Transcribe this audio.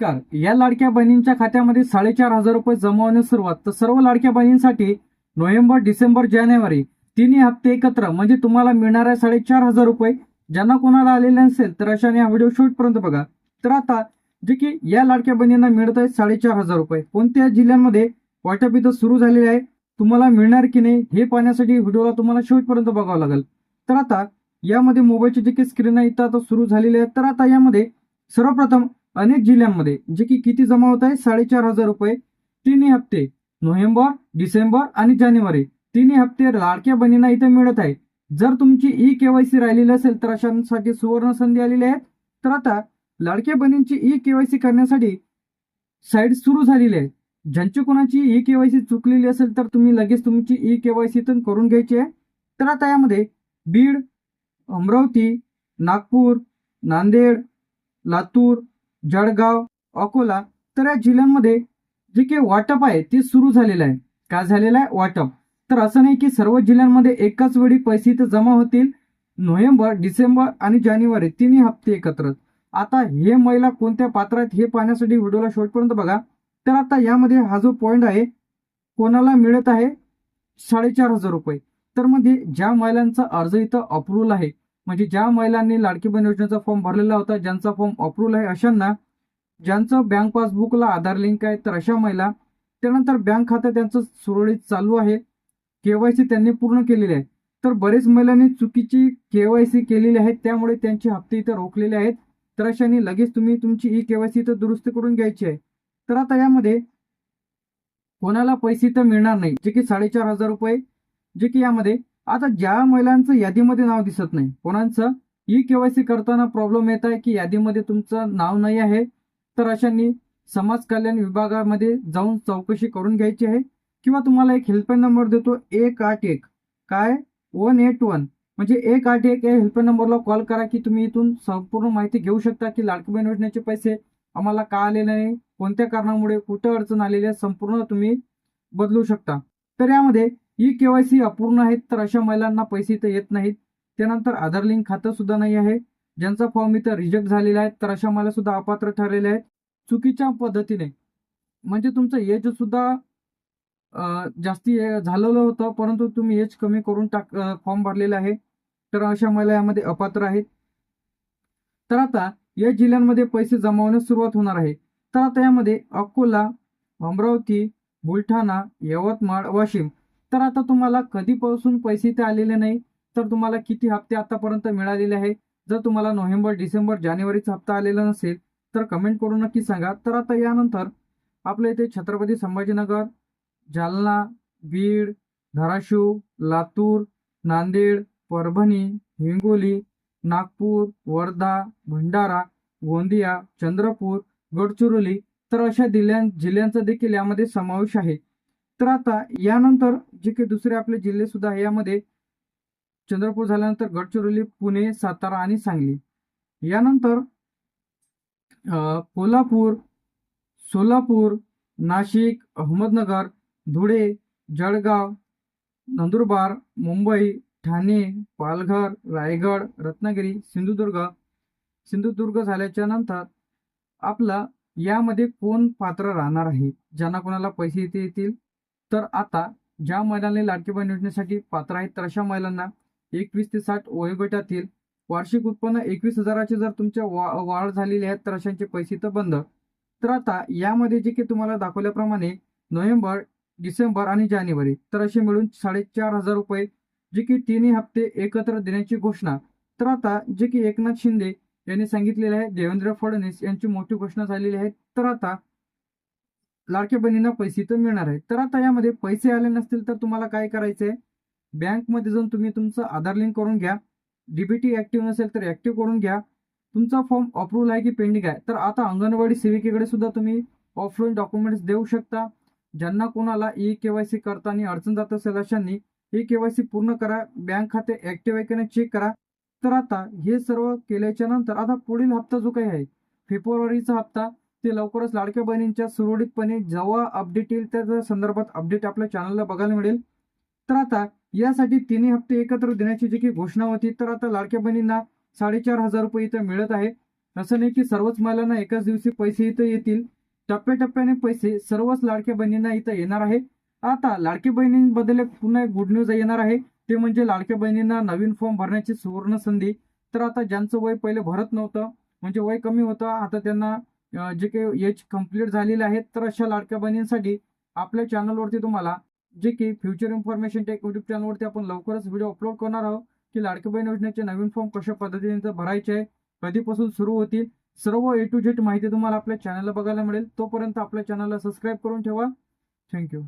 नमस्कार या लाडक्या बहिणींच्या खात्यामध्ये साडेचार हजार रुपये जमा होण्यास सुरुवात. तर सर्व लाडक्या बहिणींसाठी नोव्हेंबर डिसेंबर जानेवारी तिन्ही हप्ते एकत्र म्हणजे तुम्हाला मिळणार आहे साडेचार हजार रुपये. ज्यांना कोणाला आलेले नसेल तर अशाने हा व्हिडिओ शेवटपर्यंत बघा. तर आता जे की या लाडक्या बहिणींना मिळत आहे साडेचार हजार रुपये. कोणत्या जिल्ह्यांमध्ये वाटप इथं सुरू झालेले आहे तुम्हाला मिळणार की नाही हे पाहण्यासाठी व्हिडिओला तुम्हाला शेवटपर्यंत बघावं लागेल. तर आता यामध्ये मोबाईलची जे काही स्क्रीन आहे इथं आता सुरू झालेली आहे. तर आता यामध्ये सर्वप्रथम अनेक जिल्ह्यांमध्ये जे की किती जमा होत आहे? साडेचार हजार रुपये. तिन्ही हप्ते नोव्हेंबर डिसेंबर आणि जानेवारी तिन्ही हप्ते लाडक्या बहिणींना इथे मिळत आहे जर तुमची ई केवायसी राहिलेली असेल तर अशांसाठी सुवर्ण संधी आलेली आहे तर आता लाडक्या बहिणींची ई केवायसी करण्यासाठी साईट सुरू झालेली आहे. ज्यांची कोणाची ई केवायसी चुकलेली असेल तर तुम्ही लगेच तुमची ई केवायसी इथून करून घ्यायची आहे. तर आता यामध्ये बीड अमरावती नागपूर नांदेड लातूर जळगाव अकोला तर या जिल्ह्यांमध्ये जे काही वाटप आहे ते सुरू झालेलं आहे. का झालेलं आहे? वाटप. तर असं नाही की सर्व जिल्ह्यांमध्ये एकाच वेळी पैसे इथं जमा होतील. नोव्हेंबर डिसेंबर आणि जानेवारी तिन्ही हप्ते एकत्र. आता हे महिला कोणत्या पात्र आहेत हे पाहण्यासाठी व्हिडिओला शेवटपर्यंत बघा. तर आता यामध्ये हा जो पॉईंट आहे कोणाला मिळत आहे? साडेचार हजार रुपये. तर मध्ये ज्या महिलांचा अर्ज इथं अप्रूव्हल आहे म्हणजे ज्या महिलांनी लाडकी बहीण योजनेचा फॉर्म भरलेला होता ज्यांचा फॉर्म अप्रूव्ह आहे अशांना ज्यांचं बँक पासबुकला आधार लिंक आहे तर अशा महिला त्यानंतर बँक खातं त्यांचं सुरळीत चालू आहे केवायसी त्यांनी पूर्ण केलेली आहे. तर बरेच महिलांनी चुकीची केवायसी केलेली आहे त्यामुळे त्यांचे हप्ते इथं रोखलेले आहेत. तर अशाने लगेच तुम्ही तुमची ई केवायसी इथं दुरुस्त करून घ्यायची आहे. तर आता यामध्ये कोणाला पैसे तर मिळणार नाही जे की साडेचार हजार रुपये जे की यामध्ये आता ज्या महिलांचं यादीमध्ये नाव दिसत नाही कोणाचं? ई केवायसी करताना प्रॉब्लेम येत आहे की यादीमध्ये तुमचं नाव नाही आहे तर अशांनी समाज कल्याण विभागामध्ये जाऊन चौकशी करून घ्यायची आहे. किंवा तुम्हाला एक हेल्पलाईन नंबर देतो एक आठ एक. काय? वन एट वन म्हणजे एक आठ एक या हेल्पलाईन नंबरला कॉल करा की तुम्ही इथून संपूर्ण माहिती घेऊ शकता की लाडकी बहीण योजनेचे पैसे आम्हाला का आलेले नाही कोणत्या कारणामुळे कुठं अडचण आलेली आहे संपूर्ण तुम्ही बदलू शकता. तर यामध्ये ई केवायसी अपूर्ण आहेत तर अशा महिलांना पैसे इथं येत नाहीत. त्यानंतर आधार लिंक खातं सुद्धा नाही आहे. ज्यांचा फॉर्म इथं रिजेक्ट झालेला आहे तर अशा महिला सुद्धा अपात्र ठरलेल्या आहेत. चुकीच्या पद्धतीने. म्हणजे तुमचं एज सुद्धा जास्ती झालेलं होतं परंतु तुम्ही एज कमी करून टाक फॉर्म भरलेला आहे. तर अशा महिला यामध्ये अपात्र आहेत. तर आता या जिल्ह्यांमध्ये पैसे जमावण्यास सुरुवात होणार आहे. तर आता यामध्ये अकोला अमरावती बुलढाणा यवतमाळ वाशिम तर आता तुम्हाला कधीपासून पैसे ते आलेले नाही तर तुम्हाला किती हप्ते आतापर्यंत मिळालेले आहे? जर तुम्हाला नोव्हेंबर डिसेंबर जानेवारीचा हप्ता आलेला नसेल तर कमेंट करून नक्की सांगा. तर आता यानंतर आपल्या इथे छत्रपती संभाजीनगर जालना बीड धाराशिव लातूर नांदेड परभणी हिंगोली नागपूर वर्धा भंडारा गोंदिया चंद्रपूर गडचिरोली तर अशा दिल्या जिल्ह्यांचा देखील यामध्ये समावेश आहे. तर आता यानंतर जे काही दुसरे आपले जिल्हे सुद्धा आहे यामध्ये चंद्रपूर झाल्यानंतर गडचिरोली पुणे सातारा आणि सांगली. यानंतर कोल्हापूर सोलापूर नाशिक अहमदनगर धुळे जळगाव नंदुरबार मुंबई ठाणे पालघर रायगड रत्नागिरी सिंधुदुर्ग. सिंधुदुर्ग झाल्याच्यानंतर आपला यामध्ये कोण पात्र राहणार आहे? ज्यांना कोणाला पैसे येते येतील? तर आता ज्या महिलांनी लाडकी बहीण योजनेसाठी पात्र आहेत तर अशा महिलांना एकवीस ते साठ वयोगटातील वार्षिक उत्पन्न एकवीस हजाराचे जर तुमच्या वा वाढ झालेली आहेत तर अशांचे पैसे तर बंद. तर आता यामध्ये जे की तुम्हाला दाखवल्याप्रमाणे नोव्हेंबर डिसेंबर आणि जानेवारी तर असे मिळून साडेचार हजार रुपये जे की तिन्ही हप्ते एकत्र देण्याची घोषणा. तर आता जे की एकनाथ शिंदे यांनी सांगितलेले आहे देवेंद्र फडणवीस यांची मोठी घोषणा झालेली आहे. तर आता लाडक्या बहिणींना पैसे तर मिळणार आहे तर आता यामध्ये पैसे आले नसतील तर तुम्हाला काय करायचंय? बँकमध्ये जाऊन तुम्ही तुमचं आधार लिंक करून घ्या. डीबीटी ऍक्टिव्ह नसेल तर ऍक्टिव्ह करून घ्या. तुमचा फॉर्म अप्रूव्हल आहे की पेंडिंग आहे? तर आता अंगणवाडी सेविकेकडे सुद्धा तुम्ही ऑफलाईन डॉक्युमेंट्स देऊ शकता. ज्यांना कोणाला ई केवायसी करताना अडचण जात असेल अशांनी ई केवायसी पूर्ण करा. बँक खाते ऍक्टिव्ह आहे की नाही चेक करा. तर आता हे सर्व केल्याच्यानंतर आता पुढील हप्ता जो काही आहे फेब्रुवारीचा हप्ता ते लवकरच लाडक्या बहिणींच्या सुरळीतपणे जेव्हा अपडेट येईल त्या संदर्भात अपडेट आपल्या चॅनलला बघायला मिळेल. तर आता यासाठी तिन्ही हप्ते एकत्र देण्याची जी काही घोषणा होती तर आता लाडक्या बहिणींना साडेचार हजार रुपये इथं मिळत आहे. असं नाही की सर्वच महिलांना एकाच दिवशी पैसे इथं येतील. टप्प्याटप्प्याने पैसे सर्वच लाडक्या बहिणींना इथं येणार आहे. आता लाडकी बहिणींबद्दल एक पुन्हा एक गुड न्यूज येणार आहे. ते म्हणजे लाडक्या बहिणींना नवीन फॉर्म भरण्याची सुवर्ण संधी. तर आता ज्यांचं वय पहिले भरत नव्हतं म्हणजे वय कमी होतं आता त्यांना जे काही एज कंप्लीट झालेले आहेत तर अशा लाडक्या बहिणींसाठी आपल्या चॅनलवरती तुम्हाला जे की फ्युचर इन्फॉर्मेशन टेक यूट्यूब चॅनलवरती आपण लवकरच व्हिडिओ अपलोड करणार आहोत की लाडकी बहीण योजनेचे नवीन फॉर्म कशा पद्धतीने भरायचे आहे कधीपासून सुरू होतील सर्व ए टू झेड माहिती तुम्हाला आपल्या चॅनलला बघायला मिळेल. तोपर्यंत आपल्या चॅनलला सबस्क्राईब करून ठेवा. थँक्यू